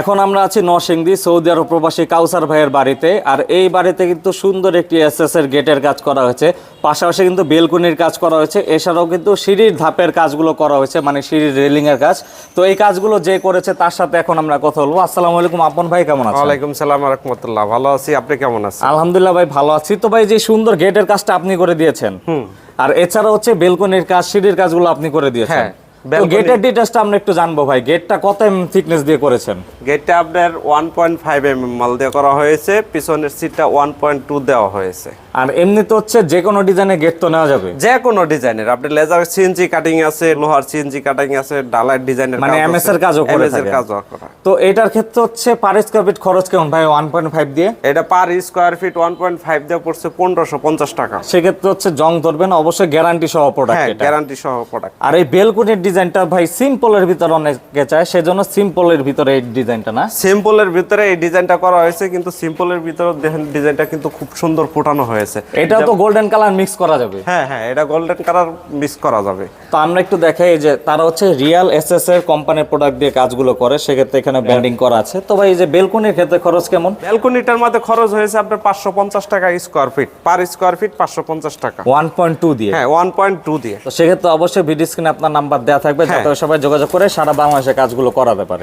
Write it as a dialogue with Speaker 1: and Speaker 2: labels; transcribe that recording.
Speaker 1: এখন আমরা আছি নরসিংদী সৌদি আরব প্রবাসী কাউসার ভাইয়ের বাড়িতে আর এই বাড়িতে কিন্তু সুন্দর একটি এসএস এর গেটের কাজ করা হয়েছে। পাশাপাশি কিন্তু বেলকুনির কাজ করা হয়েছে এছাড়াও কিন্তু সিঁড়ির ধাপের কাজগুলো করা হয়েছে মানে সিঁড়ির রেলিংয়ের কাজ। তো এই কাজগুলো যে করেছে তার সাথে এখন আমরা কথা বলব। আসসালামু আলাইকুম আপন ভাই কেমন আছেন?
Speaker 2: ওয়ালাইকুম সালাম রহমতুল্লাহ ভালো আছি আপনি কেমন আছেন?
Speaker 1: আলহামদুলিল্লাহ ভাই ভালো আছি। তো ভাই যে সুন্দর গেটের কাজটা আপনি করে দিয়েছেন আর এছাড়া হচ্ছে বেলকনির কাজ সিঁড়ির কাজগুলো আপনি করে দিয়েছেন।
Speaker 2: হ্যাঁ,
Speaker 1: গেটের ডিটেলসটা আমরা একটু জানব ভাই। গেটটা কত থিকনেস দিয়ে করেছেন?
Speaker 2: গেটটা আপনার ওয়ান পয়েন্ট ফাইভ এম মাল দিয়ে করা হয়েছে পিছনের সিটটা ওয়ান পয়েন্ট টু দেওয়া হয়েছে।
Speaker 1: আর এমনি তো হচ্ছে যে কোনো ডিজাইনের গেট তো নেওয়া যাবে?
Speaker 2: যে কোনো ডিজাইনের আপনি লেজার সিএনজি কাটিং আছে লোহার সিএনজি কাটিং আছে ডালার ডিজাইনের
Speaker 1: মানে MS এর কাজও করে
Speaker 2: এর কাজও করা।
Speaker 1: তো এটার ক্ষেত্রে হচ্ছে পার স্কোয়ার ফিট খরচ কেমন ভাই? ওয়ান পয়েন্ট ফাইভ দিয়ে?
Speaker 2: এটা per square feet one point five দিয়ে পড়ছে পনেরোশো পঞ্চাশ টাকা।
Speaker 1: সেক্ষেত্রে হচ্ছে জং ধরবেন অবশ্যই গ্যারান্টি সহ প্রোডাক্ট
Speaker 2: হ্যাঁ
Speaker 1: এটা।
Speaker 2: গ্যারান্টি সহ প্রোডাক্ট
Speaker 1: আর এই বেলকুনির ডিজাইনটা ভাই সিম্পলের ভিতরে অনেকে চায় সেজন্য সিম্পলের ভিতরে এই ডিজাইনটা না?
Speaker 2: সিম্পলের ভিতরে এই ডিজাইনটা করা হয়েছে কিন্তু সিম্পলের ভিতরে দেখেন ডিজাইনটা কিন্তু খুব সুন্দর ফুটানো হয়েছে।
Speaker 1: এটাও তো গোল্ডেন কালার মিক্স করা যাবে।
Speaker 2: হ্যাঁ হ্যাঁ এটা গোল্ডেন কালার মিস করা যাবে।
Speaker 1: তো আমরা একটু দেখাই যে তারা হচ্ছে রিয়াল এসএস এর কোম্পানির প্রোডাক্ট দিয়ে কাজগুলো করে সেক্ষেত্রে এখানে ব্যান্ডিং করা আছে। তো ভাই এই যে বেলকুনির ক্ষেত্রে খরচ কেমন?
Speaker 2: ব্যালকনিটার মধ্যে খরচ হয়েছে আপনার পাঁচশো পঞ্চাশ টাকা square feet per square feet পাঁচশো পঞ্চাশ টাকা।
Speaker 1: ওয়ান পয়েন্ট টু দিয়ে।
Speaker 2: হ্যাঁ ওয়ান পয়েন্ট টু দিয়ে।
Speaker 1: তো সেক্ষেত্রে অবশ্যই ভিডিও স্ক্রিনে আপনার নাম্বার দেওয়া থাকবে যাতে সবাই যোগাযোগ করে সারা বাংলাদেশে কাজগুলো করাতে পারে।